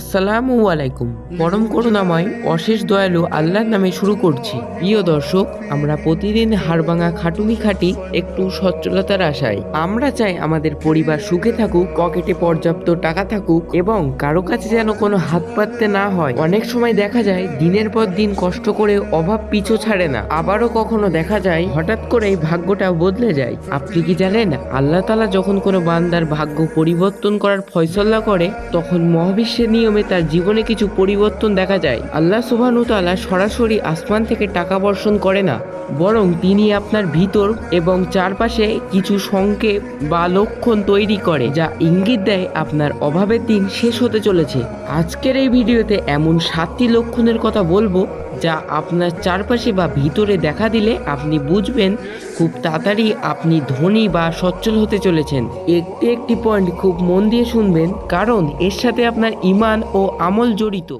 আসসালামু আলাইকুম। পরম করুণাময়, অশেষ দয়ালু আল্লাহর নামে শুরু করছি। প্রিয় দর্শক, আমরা প্রতিদিন হাড়ভাঙা খাটুনি খাটি, একটু সচ্ছলতার আশায়। আমরা চাই আমাদের পরিবার সুখে থাকুক, পকেটে পর্যাপ্ত টাকা থাকুক এবং কারও কাছে যেন কোনো হাত পাততে না হয়। অনেক সময় দেখা যায়, দিনের পর দিন কষ্ট করে অভাব পিছু ছাড়ে না। আবারও কখনো দেখা যায়, হঠাৎ করেই ভাগ্যটা বদলে যায়। আপনি কি জানেন, আল্লাহ তালা যখন কোনো বান্দার ভাগ্য পরিবর্তন করার ফয়সলা করে, তখন মহাবিশ্বের নিয়মে তার জীবনে কিছু পরিবর্তন দেখা যায়। আল্লাহ সুবহানাহু তাআলা সরাসরি আসমান থেকে টাকা বর্ষণ করে না, বরং তিনি আপনার ভিতর এবং চারপাশে কিছু সংকেত বা লক্ষণ তৈরি করে, যা ইঙ্গিত দেয় আপনার অভাবের দিন শেষ হতে চলেছে। আজকের এই ভিডিওতে এমন সাতটি লক্ষণের কথা বলব যা আপনার চারপাশে বা ভিতরে দেখা দিলে আপনি বুঝবেন খুব তাড়াতাড়ি আপনি ধনী বা সচ্ছল হতে চলেছেন। একটি একটি পয়েন্ট খুব মন দিয়ে শুনবেন, কারণ এর সাথে আপনার ইমান ও আমল জড়িত।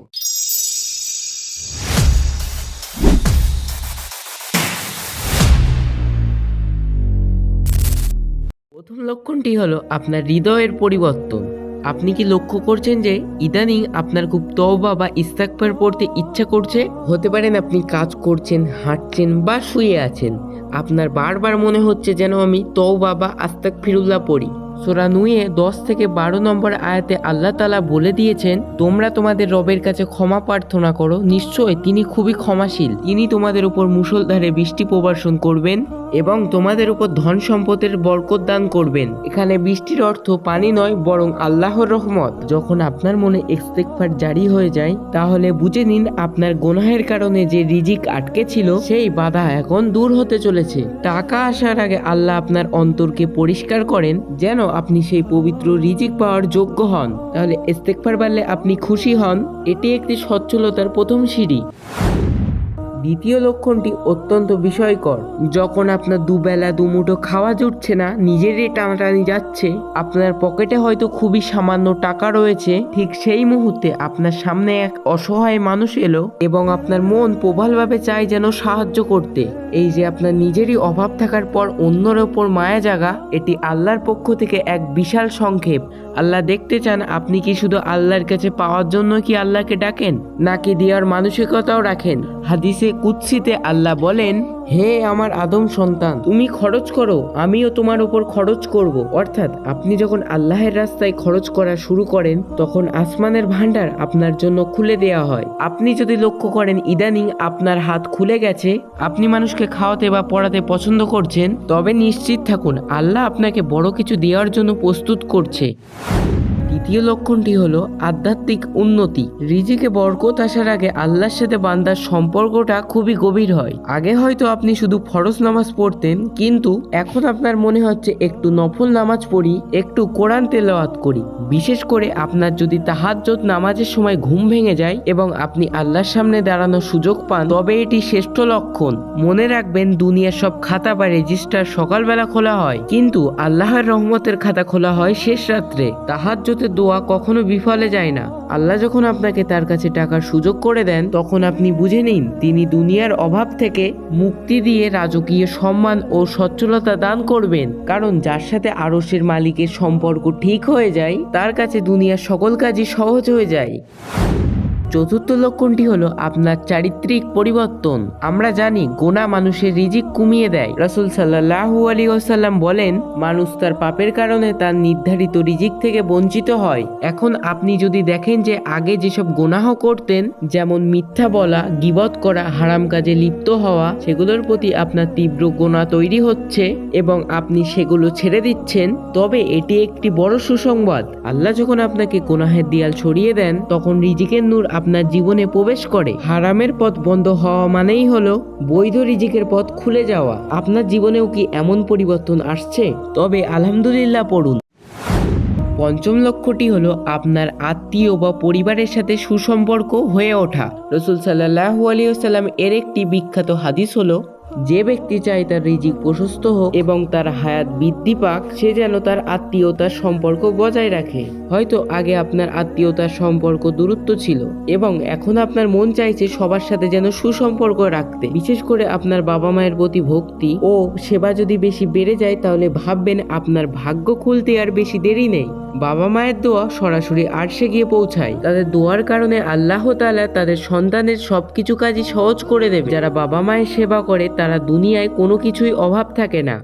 প্রথম লক্ষণটি হলো আপনার হৃদয়ের পরিবর্তন। আপনি কি লক্ষ্য করছেন যে ইদানিং আপনার খুব তওবা বা ইস্তাকফার পড়তে ইচ্ছা করছে? হতে পারেন আপনি কাজ করছেন, হাঁটছেন বা শুয়ে আছেন। আপনার বারবার মনে হচ্ছে যেন আমি তওবা বা আস্তাক ফিরুল্লাহ পড়ি। সোরা নুয়ে দশ থেকে বারো নম্বর আয়াতে আল্লাহ তালা বলে দিয়েছেন, তোমরা তোমাদের রবের কাছে ক্ষমা প্রার্থনা করো। নিশ্চয় তিনি খুবই ক্ষমাশীল। তিনি তোমাদের উপর মুষলধারে বৃষ্টি প্রবর্ষণ করবেন এবং তোমাদের উপর ধন সম্পদের বরকত দান করবেন। এখানে বৃষ্টির অর্থ পানি নয়, বরং আল্লাহর রহমত। যখন আপনার মনে ইস্তেকফার জারি হয়ে যায়, তাহলে বুঝে নিন আপনার গোনাহের কারণে যে রিজিক আটকে ছিল, সেই বাধা এখন দূর হতে চলেছে। টাকা আসার আগে আল্লাহ আপনার অন্তরকে পরিষ্কার করেন, যেন আপনি সেই পবিত্র রিজিক পাওয়ার যোগ্য হন। তাহলে ইস্তেকফার বাড়লে আপনি খুশি হন। এটি একটি সচ্ছলতার প্রথম সিঁড়ি। দ্বিতীয় লক্ষণটি অত্যন্ত বিষয়কর। যখন আপনার দুবেলা দুমুঠো খাওয়া জুটছে না নিজেরই টানাটানি যাচ্ছে, আপনার পকেটে হয়তো খুবই সামান্য টাকা রয়েছে। ঠিক সেই মুহূর্তে আপনার সামনে এক অসহায় মানুষ এলো এবং আপনার মন প্রবলভাবে চায় যেন সাহায্য করতে। এই যে আপনার নিজেরই অভাব থাকার পর অন্যর ওপর মায়া জাগা, এটি আল্লাহর পক্ষ থেকে এক বিশাল সংক্ষেপ। আল্লাহ দেখতে চান আপনি কি শুধু আল্লাহর কাছে পাওয়ার জন্য কি আল্লাহকে ডাকেন, নাকি দেওয়ার মানসিকতাও রাখেন? হাদিসে কুৎসিতে আল্লাহ বলেন হে আমার আদম সন্তান, তুমি খরচ করো, আমিও তোমার উপর খরচ করব। অর্থাৎ আপনি যখন আল্লাহের রাস্তায় খরচ করা শুরু করেন, তখন আসমানের ভান্ডার আপনার জন্য খুলে দেওয়া হয়। আপনি যদি লক্ষ্য করেন, ইদানিং আপনার হাত খুলে গেছে, আপনি মানুষকে খাওয়াতে বা পড়াতে পছন্দ করছেন, তবে নিশ্চিত থাকুন, আল্লাহ আপনাকে বড় কিছু দেওয়ার জন্য প্রস্তুত করছে। দ্বিতীয় লক্ষণটি হলো আধ্যাত্মিক উন্নতি। রিজিকে বরকত আসার আগে আল্লাহর সাথে বান্দার সম্পর্কটা খুবই গভীর হয়। আগে হয়তো আপনি শুধু ফরজ নামাজ পড়তেন, কিন্তু এখন আপনার মনে হচ্ছে একটু নফল নামাজ পড়ি, একটু কোরআন তেলাওয়াত করি। বিশেষ করে আপনার যদি তাহাজ্জত নামাজের সময় ঘুম ভেঙে যায় এবং আপনি আল্লাহর সামনে দাঁড়ানোর সুযোগ পান, তবে এটি শ্রেষ্ঠ লক্ষণ। মনে রাখবেন, দুনিয়ার সব খাতা বা রেজিস্টার সকালবেলা খোলা হয়, কিন্তু আল্লাহর রহমতের খাতা খোলা হয় শেষ রাত্রে। তাহাজ্জতের দোয়া কখনো বিফলে যায় না। আল্লাহ যখন আপনাকে তার কাছে টাকার সুযোগ করে দেন, তখন আপনি বুঝে নিন, তিনি দুনিয়ার অভাব থেকে মুক্তি দিয়ে রাজকীয় সম্মান ও সচ্ছলতা দান করবেন। কারণ যার সাথে আরসের মালিকের সম্পর্ক ঠিক হয়ে যায়, তার কাছে দুনিয়ার সকল কাজই সহজ হয়ে যায়। চতুর্থ লক্ষণটি হলো আপনার চারিত্রিক পরিবর্তন। আমরা জানি গোনা মানুষের রিজিক কমিয়ে দেয়। রাসুল সাল্লাহু আলী ওসাল্লাম বলেন, মানুষ তার পাপের কারণে তার নির্ধারিত রিজিক থেকে বঞ্চিত হয়। এখন আপনি যদি দেখেন যে আগে যেসব গোনাহ করতেন, যেমন মিথ্যা বলা, গিবত করা, হারাম কাজে লিপ্ত হওয়া, সেগুলোর প্রতি আপনার তীব্র গোনা তৈরি হচ্ছে এবং আপনি সেগুলো ছেড়ে দিচ্ছেন, তবে এটি একটি বড় সুসংবাদ। আল্লাহ যখন আপনাকে গোনাহের দিয়াল ছড়িয়ে দেন, তখন রিজিকের নূর আপনার জীবনে প্রবেশ করে। হারামের পথ বন্ধ হওয়া মানেই হলো বৈধ রিজিকের পথ খুলে যাওয়া। আপনার জীবনেও কি এমন পরিবর্তন আসছে? তবে আলহামদুলিল্লাহ পড়ুন। পঞ্চম লক্ষ্যটি হলো আপনার আত্মীয় বা পরিবারের সাথে সুসম্পর্ক হয়ে ওঠা। রসুল সাল্লাহ আলিয়াল্লাম এর একটি বিখ্যাত হাদিস হলো যে ব্যক্তি চায় তার রিজিক প্রশস্ত হোক এবং তার হায়াত বৃদ্ধি পাক, সে যেন তার আত্মীয়তার সম্পর্ক বজায় রাখে। হয়তো আগে আপনার আত্মীয়তার সম্পর্ক দূরত্ব ছিল এবং এখন আপনার মন চাইছে সবার সাথে যেন সুসম্পর্ক রাখতে। বিশেষ করে আপনার বাবা মায়ের প্রতি ভক্তি ও সেবা যদি বেশি বেড়ে যায়, তাহলে ভাববেন আপনার ভাগ্য খুলতে আর বেশি দেরি নেই। বাবা মায়ের দোয়া সরাসরি আর্শে গিয়ে পৌঁছায়। তাদের দোয়ার কারণে আল্লাহ তালা তাদের সন্তানের সব কিছু কাজই সহজ করে দেবে। যারা বাবা মায়ের সেবা করে, তারা দুনিয়ায় কোনো কিছুই অভাব থাকে না।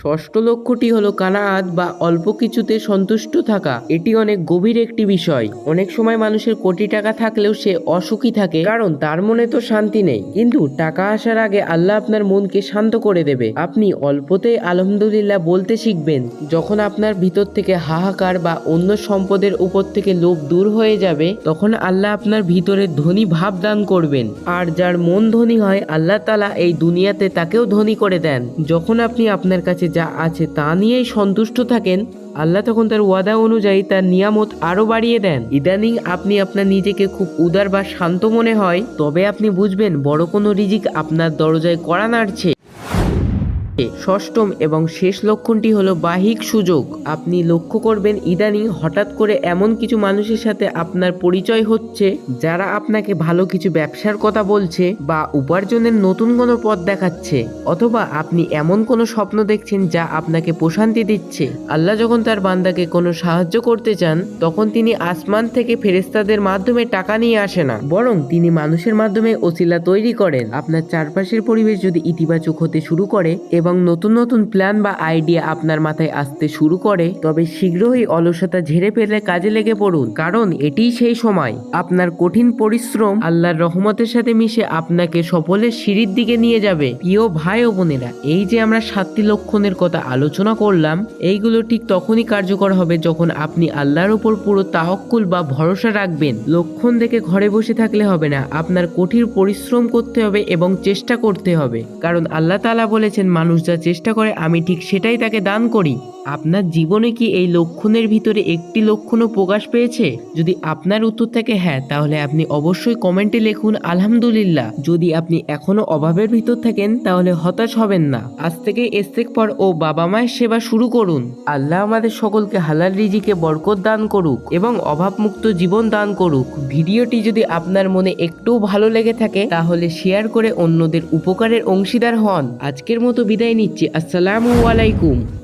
ষষ্ঠ লক্ষ্যটি হলো কানাআত বা অল্প কিছুতে সন্তুষ্ট থাকা। এটি অনেক গভীর একটি বিষয়। অনেক সময় মানুষের কোটি টাকা থাকলেও সে অসুখী থাকে, কারণ তার মনে তো শান্তি নেই। কিন্তু টাকা আসার আগে আল্লাহ আপনার মনকে শান্ত করে দেবে। আপনি অল্পতেই আলহামদুলিল্লাহ বলতে শিখবেন, যখন আপনার ভিতর থেকে হাহাকার বা অন্য সম্পদের উপর থেকে লোভ দূর হয়ে যাবে, তখন আল্লাহ আপনার ভিতরে ধনী ভাব দান করবেন। আর যার মন ধনী হয়, আল্লাহ তালা এই দুনিয়াতে তাকেও ধনী করে দেন। যখন আপনি আপনার কাছে যা আছে তা নিয়েই সন্তুষ্ট থাকেন, আল্লাহ তখন তার ওয়াদা অনুযায়ী তার নিয়ামত আরও বাড়িয়ে দেন। ইদানিং আপনি আপনার নিজেকে খুব উদার বা শান্ত মনে হয়, তবে আপনি বুঝবেন বড় কোনো রিজিক আপনার দরজায় কড়া নাড়ছে। ষষ্ঠম এবং শেষ লক্ষণটি হলো বাহিক সুযোগ। আপনি লক্ষ্য করবেন ইদানিং হঠাৎ করে এমন কিছু মানুষের সাথে আপনার পরিচয় হচ্ছে, যারা আপনাকে ভালো কিছু ব্যবসার কথা বলছে বা উপার্জনের নতুন কোনো পথ দেখাচ্ছে, অথবা আপনি এমন কোনো স্বপ্ন দেখছেন যা আপনাকে প্রশান্তি দিচ্ছে। আল্লাহ যখন তার বান্দাকে কোনো সাহায্য করতে চান, তখন তিনি আসমান থেকে ফেরেস্তাদের মাধ্যমে টাকা নিয়ে আসে না, বরং তিনি মানুষের মাধ্যমে ওসিলা তৈরি করেন। আপনার চারপাশের পরিবেশ যদি ইতিবাচক হতে শুরু করে এবং নতুন নতুন প্ল্যান বা আইডিয়া আপনার মাথায় আসতে শুরু করে, তবে শীঘ্রই অলসতা ঝেড়ে ফেলে কাজে লেগে পড়ুন। কারণ এটিই সেই সময়। আপনার কঠিন পরিশ্রম আল্লাহর রহমতের সাথে মিশে আপনাকে সফলের সিঁড়ির দিকে নিয়ে যাবে। প্রিয় ভাই ও বোনেরা, এই যে আমরা সাতটি লক্ষণের কথা আলোচনা করলাম, এইগুলো ঠিক তখনই কার্যকর হবে যখন আপনি আল্লাহর উপর পুরো তাহক্কুল বা ভরসা রাখবেন। লক্ষণ দেখে ঘরে বসে থাকলে হবে না। আপনার কঠিন পরিশ্রম করতে হবে এবং চেষ্টা করতে হবে। কারণ আল্লাহ তালা বলেছেন, মানুষ যা চেষ্টা করে আমি ঠিক সেটাই তাকে দান করি। আপনার জীবনে কি এই লক্ষণের ভিতরে একটি লক্ষণও প্রকাশ পেয়েছে? যদি আপনার উত্তর থাকে হ্যাঁ তাহলে আপনি অবশ্যই কমেন্টে লিখুন, আলহামদুলিল্লাহ। যদি আপনি এখনও অভাবের ভিতর থাকেন, তাহলে হতাশ হবেন না। আজ থেকে এস্তেক পর ও বাবা মায়ের সেবা শুরু করুন। আল্লাহ আমাদের সকলকে হালাল রিজিকে বরকত দান করুক এবং অভাবমুক্ত জীবন দান করুক। ভিডিওটি যদি আপনার মনে একটু ভালো লেগে থাকে, তাহলে শেয়ার করে অন্যদের উপকারের অংশীদার হন। আজকের মতো বিদায় নিচ্ছি। আসসালামু আলাইকুম।